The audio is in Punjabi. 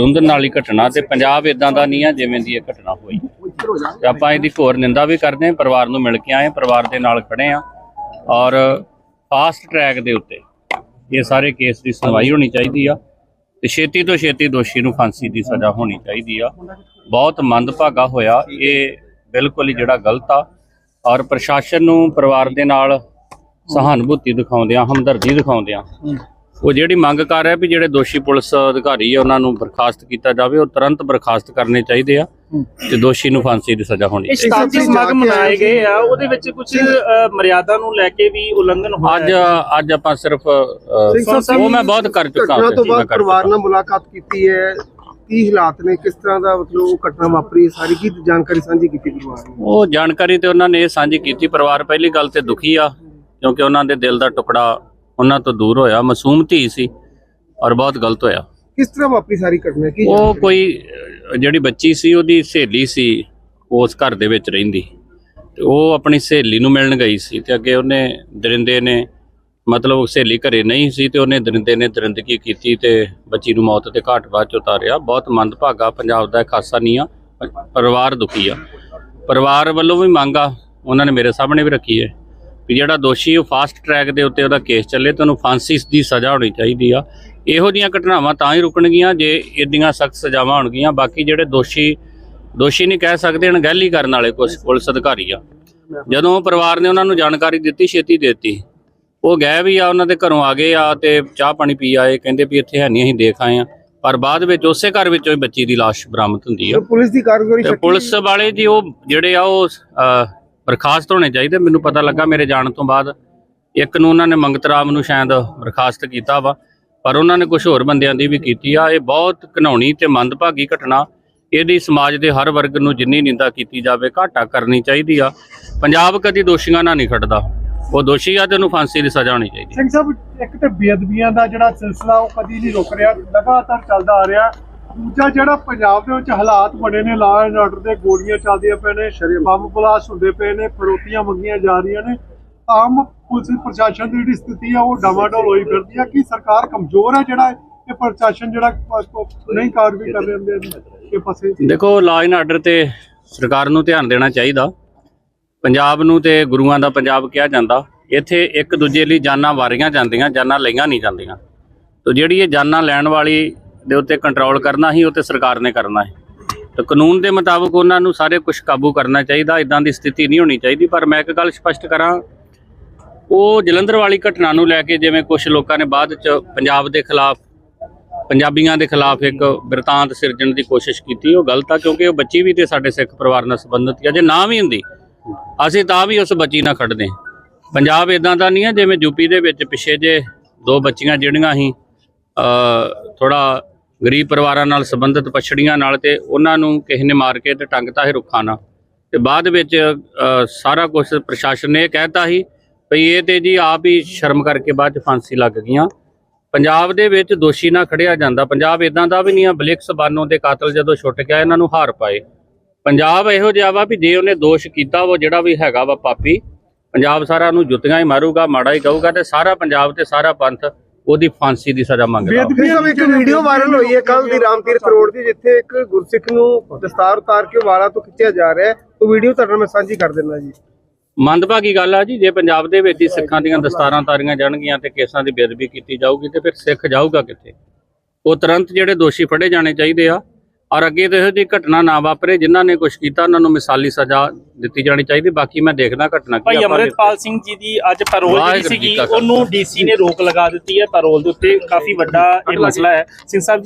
ਦੂੰਘਣ ਨਾਲ ਹੀ ਘਟਨਾ ਤੇ ਪੰਜਾਬ ਇਦਾਂ ਦਾ ਨਹੀਂ ਆ ਜਿਵੇਂ ਦੀ ਇਹ ਘਟਨਾ ਹੋਈ। ਤੇ ਆਪਾਂ ਇਹਦੀ ਘੋਰ ਨਿੰਦਾ ਵੀ ਕਰਦੇ ਹਾਂ, ਪਰਿਵਾਰ ਨੂੰ ਮਿਲ ਕੇ ਆਏ ਪਰਿਵਾਰ ਦੇ ਨਾਲ ਖੜੇ ਆ ਔਰ ਫਾਸਟ ਟਰੈਕ ਦੇ ਉੱਤੇ ਇਹ ਸਾਰੇ ਕੇਸ ਦੀ ਸੁਣਵਾਈ ਹੋਣੀ ਚਾਹੀਦੀ ਆ ਤੇ ਛੇਤੀ ਤੋਂ ਛੇਤੀ ਦੋਸ਼ੀ ਨੂੰ ਫਾਂਸੀ ਦੀ ਸਜ਼ਾ ਹੋਣੀ ਚਾਹੀਦੀ ਆ। ਬਹੁਤ ਮੰਦਭਾਗਾ ਹੋਇਆ, ਇਹ ਬਿਲਕੁਲ ਹੀ ਜਿਹੜਾ ਗਲਤ ਆ ਔਰ ਪ੍ਰਸ਼ਾਸਨ ਨੂੰ ਪਰਿਵਾਰ ਦੇ ਨਾਲ ਸਹਾਨੁਭੂਤੀ ਦਿਖਾਉਂਦਿਆਂ, ਹਮਦਰਦੀ ਦਿਖਾਉਂਦਿਆਂ ਉਹ ਜਿਹੜੀ ਮੰਗ ਕਰ ਰਿਹਾ ਵੀ ਜਿਹੜੇ ਦੋਸ਼ੀ ਪੁਲਿਸ ਅਧਿਕਾਰੀ ਆ ਉਹਨਾਂ ਨੂੰ ਬਰਖਾਸਤ ਕੀਤਾ ਜਾਵੇ ਉਹ ਤੁਰੰਤ ਬਰਖਾਸਤ ਕਰਨੇ ਚਾਹੀਦੇ ਆ ਤੇ ਦੋਸ਼ੀ ਨੂੰ ਫਾਂਸੀ ਦੀ ਸਜ਼ਾ ਹੋਣੀ ਇਹ ਸ਼ਤਾਬਦੀ ਸਮਾਗਮ ਮਨਾਏ ਗਏ ਆ ਉਹਦੇ ਵਿੱਚ ਕੁਝ ਮਰਿਆਦਾ ਨੂੰ ਲੈ ਕੇ ਵੀ ਉਲੰਘਣ ਹੋਇਆ ਅੱਜ ਹੈ। ਅੱਜ ਆਪਾਂ ਸਿਰਫ ਉਹ ਮੈਂ ਬਹੁਤ ਕਰ ਚੁੱਕਾ ਘਟਨਾ ਤੋਂ ਬਾਅਦ ਪਰਿਵਾਰ। ਨਾਲ ਮੁਲਾਕਾਤ ਕੀਤੀ ਹੈ। ਕੀ ਹਾਲਾਤ ਨੇ? ਕਿਸ ਤਰ੍ਹਾਂ ਦਾ ਮਤਲਬ ਉਹ ਘਟਨਾ ਵਾਪਰੀ ਹੈ, ਸਾਰੀ ਕੀ ਜਾਣਕਾਰੀ ਸਾਂਝੀ ਕੀਤੀ ਪਰਿਵਾਰ ਨੇ? ਉਹ ਜਾਣਕਾਰੀ ਤੇ ਉਹਨਾਂ ਨੇ ਇਹ ਸਾਂਝੀ ਕੀਤੀ। ਪਰਿਵਾਰ ਪਹਿਲੀ ਗੱਲ ਤੇ ਦੁਖੀ ਆ ਕਿਉਂਕਿ ਉਹਨਾਂ ਦੇ ਦਿਲ ਦਾ ਟੁਕੜਾ ਉਹਨਾਂ ਤੋਂ ਦੂਰ ਹੋਇਆ। ਮਾਸੂਮ ਧੀ ਸੀ ਔਰ ਬਹੁਤ ਗਲਤ ਹੋਇਆ। ਕਿਸ ਤਰ੍ਹਾਂ ਵਾਪਰੀ ਸਾਰੀ ਘਟਨਾ? ਕੀ ਉਹ ਜਾਣਕਾਰੀ? ਕੋਈ ਅਹ, ਜਿਹੜੀ ਬੱਚੀ ਸੀ ਉਹਦੀ ਸਹੇਲੀ ਸੀ ਉਸ ਘਰ ਦੇ ਵਿੱਚ ਰਹਿੰਦੀ। ਤੇ ਉਹ ਆਪਣੀ ਸਹੇਲੀ ਨੂੰ ਮਿਲਣ ਗਈ ਸੀ ਤੇ ਅੱਗੇ ਉਹਨੇ ਦਰਿੰਦੇ ਨੇ ਮਤਲਬ ਉਹ ਸਹੇਲੀ ਘਰੇ ਨਹੀਂ ਸੀ ਤੇ ਉਹਨੇ ਦਰਿੰਦੇ ਨੇ ਦਰਿੰਦਗੀ ਕੀਤੀ ਤੇ ਬੱਚੀ ਨੂੰ ਮੌਤ ਦੇ ਘਾਟ ਬਾਅਦ ਚ ਉਤਾਰਿਆ। ਬਹੁਤ ਮੰਦਭਾਗਾ ਪੰਜਾਬ ਦਾ ਹਾਸਾ ਨਹੀਂ ਆ ਪ- ਪਰਿਵਾਰ ਦੁਖੀ ਆ। ਪਰਿਵਾਰ ਵੱਲੋਂ ਵੀ ਮੰਗ ਆ ਉਹਨਾਂ ਨੇ ਮੇਰੇ ਸਾਹਮਣੇ ਵੀ ਰੱਖੀ ਹੈ। ਵੀ ਜਿਹੜਾ ਦੋਸ਼ੀ ਉਹ ਫਾਸਟ ਟਰੈਕ ਦੇ ਉੱਤੇ ਉਹਦਾ ਕੇਸ ਚੱਲੇ ਤੇ ਉਹਨੂੰ ਫਾਂਸੀ ਦੀ ਸਜ਼ਾ ਹੋਣੀ ਚਾਹੀਦੀ ਆ। ਇਹੋ ਜੀਆਂ ਘਟਨਾਵਾਂ ਤਾਂ ਹੀ ਰੁਕਣਗੀਆਂ ਜੇ ਇਦੀਆਂ ਸਖਤ ਸਜ਼ਾਵਾਂ ਹੋਣਗੀਆਂ। ਬਾਕੀ ਜਿਹੜੇ ਦੋਸ਼ੀ ਦੋਸ਼ੀ ਨਹੀਂ ਕਹਿ ਸਕਦੇ ਅਣਗਹਿਲੀ ਕਰਨ ਵਾਲੇ ਕੁਝ ਪੁਲਿਸ ਅਧਿਕਾਰੀ ਆ। ਜਦੋਂ ਪਰਿਵਾਰ ਨੇ ਉਹਨਾਂ ਨੂੰ ਜਾਣਕਾਰੀ ਦਿੱਤੀ ਛੇਤੀ ਦਿੱਤੀ। ਉਹ ਗਏ ਵੀ ਆ ਉਹਨਾਂ ਦੇ ਘਰੋਂ ਆ ਗਏ ਆ ਤੇ ਚਾਹ ਪਾਣੀ ਪੀ ਆਏ ਕਹਿੰਦੇ ਵੀ ਇੱਥੇ ਹੈ ਨਹੀਂ ਅਸੀਂ ਦੇਖ ਆਏ ਆ। ਪਰ ਬਾਅਦ ਵਿੱਚ ਉਸੇ ਘਰ ਵਿੱਚੋਂ ਹੀ ਬੱਚੀ ਦੀ ਲਾਸ਼ ਬਰਾਮਦ ਹੁੰਦੀ ਆ। ਪੁਲਿਸ ਦੀ ਕਾਰਗੁਜ਼ਾਰੀ ਪੁਲਿਸ ਵਾਲੇ ਜੀ ਉਹ ਜਿਹੜੇ ਆ ਉਹ ਬਰਖਾਸਤ ਹੋਣੇ ਚਾਹੀਦੇ। ਮੈਨੂੰ ਪਤਾ ਲੱਗਾ ਮੇਰੇ ਜਾਣ ਤੋਂ ਬਾਅਦ ਇੱਕ ਨੂੰ ਉਹਨਾਂ ਨੇ ਮੰਗਤ ਰਾਮ ਨੂੰ ਸ਼ਾਇਦ ਬਰਖਾਸਤ ਕੀਤਾ ਵਾ, ਪਰ ਉਹਨਾਂ ਨੇ ਕੁਝ ਹੋਰ ਬੰਦਿਆਂ ਦੀ ਵੀ ਕੀਤੀ ਆ। ਇਹ ਬਹੁਤ ਘਿਨਾਉਣੀ ਤੇ ਮੰਦਭਾਗੀ ਘਟਨਾ। ਇਹਦੀ ਸਮਾਜ ਦੇ ਹਰ ਵਰਗ ਨੂੰ ਜਿੰਨੀ ਨਿੰਦਾ ਕੀਤੀ ਜਾਵੇ, ਘਾਟਾ ਕਰਨੀ ਚਾਹੀਦੀ ਆ। ਪੰਜਾਬ ਕਦੀ ਦੋਸ਼ੀਆਂ ਨਾਲ ਨਹੀਂ ਖੜਦਾ। ਉਹ ਦੋਸ਼ੀ ਆ ਤੇ ਉਹਨੂੰ ਫਾਂਸੀ ਦੀ ਸਜ਼ਾ ਹੋਣੀ ਚਾਹੀਦੀ ਸਿੰਘ ਸਾਹਿਬ, ਇੱਕ ਤੇ ਬੇਅਦਬੀਆਂ ਦਾ ਜਿਹੜਾ ਸਿਲਸਿਲਾ ਉਹ ਕਦੀ ਨਹੀਂ ਰੁਕ ਰਿਹਾ। ਲਗਾਤਾਰ ਚੱਲਦਾ ਆ ਰਿਹਾ। ਦੂਜਾ ਜਿਹੜਾ ਪੰਜਾਬ ਦੇ ਵਿੱਚ ਹਾਲਾਤ ਬਣੇ ਨੇ ਲਾ ਐਂਡ ਆਰਡਰ ਦੇ ਗੋਲੀਆਂ ਚੱਲਦੀਆਂ ਪਏ ਨੇ ਬੰਬ ਬਲਾਸਟ ਹੁੰਦੇ ਪਏ ਨੇ ਫਰੋਤੀਆਂ ਮੰਗੀਆਂ ਜਾ ਰਹੀਆਂ ਨੇ। ਆਮ ਪੁਲਿਸ ਪ੍ਰਸ਼ਾਸਨ ਦੀ ਜਿਹੜੀ ਸਥਿਤੀ ਆ ਉਹ ਡਾਮਾਡੋਲ ਹੋਈ ਫਿਰਦੀ ਆ ਕਿ ਸਰਕਾਰ ਕਮਜ਼ੋਰ ਹੈ ਜਿਹੜਾ ਇਹ ਪ੍ਰਸ਼ਾਸਨ ਜਿਹੜਾ ਨਹੀਂ ਕਾਰਵਾਈ ਕਰ ਰਹੇ ਨੇ ਇਹ ਪਾਸੇ। ਦੇਖੋ ਲਾਅ ਐਂਡ ਆਰਡਰ ਤੇ ਸਰਕਾਰ ਨੂੰ ਧਿਆਨ ਦੇਣਾ ਚਾਹੀਦਾ। ਪੰਜਾਬ ਨੂੰ ਤੇ ਗੁਰੂਆਂ ਦਾ ਪੰਜਾਬ ਕਿਹਾ ਜਾਂਦਾ। ਇੱਥੇ ਇੱਕ ਦੂਜੇ ਲਈ ਜਾਨਾਂ ਵਾਰੀਆਂ ਜਾਂਦੀਆਂ ਜਾਨਾਂ ਲਈਆਂ ਨਹੀਂ ਜਾਂਦੀਆਂ। ਤੋ ਜਿਹੜੀ ਇਹ ਜਾਨਾਂ ਲੈਣ ਵਾਲੀ ਦੇ ਉੱਤੇ ਕੰਟਰੋਲ ਕਰਨਾ ਹੀ, ਉਹ ਤੇ ਸਰਕਾਰ ਨੇ ਕਰਨਾ ਹੈ। ਤੇ ਕਾਨੂੰਨ ਦੇ ਮੁਤਾਬਕ ਉਹਨਾਂ ਨੂੰ ਸਾਰੇ ਕੁਝ ਕਾਬੂ ਕਰਨਾ ਚਾਹੀਦਾ ਇਦਾਂ ਦੀ ਸਥਿਤੀ ਨਹੀਂ ਹੋਣੀ ਚਾਹੀਦੀ। ਪਰ ਮੈਂ ਇੱਕ ਗੱਲ ਸਪਸ਼ਟ ਕਰਾਂ, ਉਹ ਜਲੰਧਰ ਵਾਲੀ ਘਟਨਾ ਨੂੰ ਲੈ ਕੇ ਜਿਵੇਂ ਕੁਝ ਲੋਕਾਂ ਨੇ ਬਾਅਦ ਚ ਪੰਜਾਬ ਦੇ ਖਿਲਾਫ, ਪੰਜਾਬੀਆਂ ਦੇ ਖਿਲਾਫ ਇੱਕ ਬਿਰਤਾਂਤ ਸਿਰਜਣ ਦੀ ਕੋਸ਼ਿਸ਼ ਕੀਤੀ, ਉਹ ਗਲਤ ਆ, ਕਿਉਂਕਿ ਉਹ ਬੱਚੀ ਵੀ ਤੇ ਸਾਡੇ ਸਿੱਖ ਪਰਿਵਾਰ ਨਾਲ ਸੰਬੰਧਿਤ ਹੈ ਜੇ ਨਾ ਵੀ ਹੁੰਦੀ, ਅਸੀਂ ਤਾਂ ਵੀ ਉਸ ਬੱਚੀ ਨਾਲ ਖੜਦੇ ਪੰਜਾਬ ਇਦਾਂ ਦਾ ਨਹੀਂ ਹੈ, ਜਿਵੇਂ ਯੂਪੀ ਦੇ ਵਿੱਚ ਪਿੱਛੇ ਜੇ ਦੋ ਬੱਚੀਆਂ ਜਿਹੜੀਆਂ ਸੀ ਥੋੜਾ ਗਰੀਬ ਪਰਿਵਾਰਾਂ ਨਾਲ ਸੰਬੰਧਿਤ ਪਛੜੀਆਂ ਨਾਲ ਤੇ ਉਹਨਾਂ ਨੂੰ ਕਿਸੇ ਨੇ ਮਾਰ ਕੇ ਤੇ ਟੰਗਤਾ ਸੀ ਰੁੱਖਾਂ ਨਾਲ। ਤੇ ਬਾਅਦ ਵਿੱਚ ਸਾਰਾ ਕੁਝ ਪ੍ਰਸ਼ਾਸਨ ਨੇ ਇਹ ਕਹਿਤਾ ਸੀ ਭਈ ਇਹ ਤੇ ਜੀ ਆਪ ਹੀ ਸ਼ਰਮ ਕਰਕੇ ਬਾਅਦ ਚ ਫਾਂਸੀ ਲੱਗ ਗਈਆਂ। ਪੰਜਾਬ ਦੇ ਵਿੱਚ ਦੋਸ਼ੀ ਨਾ ਖੜਿਆ ਜਾਂਦਾ। ਪੰਜਾਬ ਇਦਾਂ ਦਾ ਵੀ ਨਹੀਂ ਆ ਬਲਿਕਸ ਬਾਨੋ ਦੇ ਕਾਤਲ ਜਦੋਂ ਛੁੱਟ ਗਿਆ, ਇਹਨਾਂ ਨੂੰ ਹਾਰ ਪਾਏ। ਪੰਜਾਬ ਇਹੋ ਜਿਹਾ ਵਾ ਵੀ ਜੇ ਉਹਨੇ ਦੋਸ਼ ਕੀਤਾ ਉਹ ਜਿਹੜਾ ਵੀ ਹੈਗਾ ਵਾ ਪਾਪੀ, ਪੰਜਾਬ ਸਾਰਾ ਨੂੰ ਜੁੱਤੀਆਂ ਹੀ ਮਾਰੂਗਾ, ਮਾੜਾ ਹੀ ਕਹੂਗਾ ਤੇ ਸਾਰਾ ਪੰਜਾਬ ਤੇ ਸਾਰਾ ਪੰਥ ਉਹਦੀ ਫਾਂਸੀ ਦੀ ਸਜ਼ਾ ਮੰਗਦਾ ਵਾ। ਸਿੰਘ ਸਾਹਿਬ ਇੱਕ ਵੀਡੀਓ ਵਾਇਰਲ ਹੋਈ ਹੈ ਕੱਲ ਦੀ ਰਾਮਤੀਰਥ ਰੋਡ ਦੀ ਜਿੱਥੇ ਇੱਕ ਗੁਰਸਿੱਖ ਨੂੰ ਦਸਤਾਰ ਉਤਾਰ ਕੇ ਵਾਲਾਂ ਤੋਂ ਖਿੱਚਿਆ ਜਾ ਰਿਹਾ ਹੈ ਉਹ ਵੀਡੀਓ ਤੁਹਾਡੇ ਨਾਲ ਮੈਂ ਸਾਂਝੀ ਕਰ ਦਿੰਦਾ ਜੀ ਮੰਦਭਾਗੀ ਗੱਲ ਆ ਜੀ ਜੇ ਪੰਜਾਬ ਦੇ ਵਿੱਚ ਹੀ ਸਿੱਖਾਂ ਦੀਆਂ ਦਸਤਾਰਾਂ ਤਾਰੀਆਂ ਜਾਣਗੀਆਂ ਤੇ ਕੇਸਾਂ ਦੀ ਬੇਅਦਬੀ ਕੀਤੀ ਜਾਊਗੀ ਤੇ ਫਿਰ ਸਿੱਖ ਜਾਊਗਾ ਕਿੱਥੇ ਉਹ ਤੁਰੰਤ ਜਿਹੜੇ ਦੋਸ਼ੀ ਫੜੇ ਜਾਣੇ ਚਾਹੀਦੇ ਆ ਔਰ ਅੱਗੇ ਤੋਂ ਇਹੋ ਜਿਹੀ ਘਟਨਾ ਨਾ ਵਾਪਰੇ ਜਿਨ੍ਹਾਂ ਨੇ ਕੁਝ ਕੀਤਾ ਉਹਨਾਂ ਨੂੰ ਮਿਸਾਲੀ ਸਜ਼ਾ ਦਿੱਤੀ ਜਾਣੀ ਚਾਹੀਦੀ। ਬਾਕੀ ਮੈਂ ਦੇਖਦਾ ਘਟਨਾ ਕੀ ਭਾਈ ਅਮਰਿਤਪਾਲ ਸਿੰਘ ਜੀ ਦੀ ਅੱਜ ਪੈਰੋਲ ਜਿਹੜੀ ਸੀਗੀ। ਉਹਨੂੰ ਡੀਸੀ ਨੇ ਰੋਕ ਲਗਾ ਦਿੱਤੀ ਹੈ। ਪੈਰੋਲ ਦੇ ਉੱਤੇ ਕਾਫੀ ਵੱਡਾ ਇਹ ਮਸਲਾ ਹੈ। ਸਿੰਘ ਸਾਹਿਬ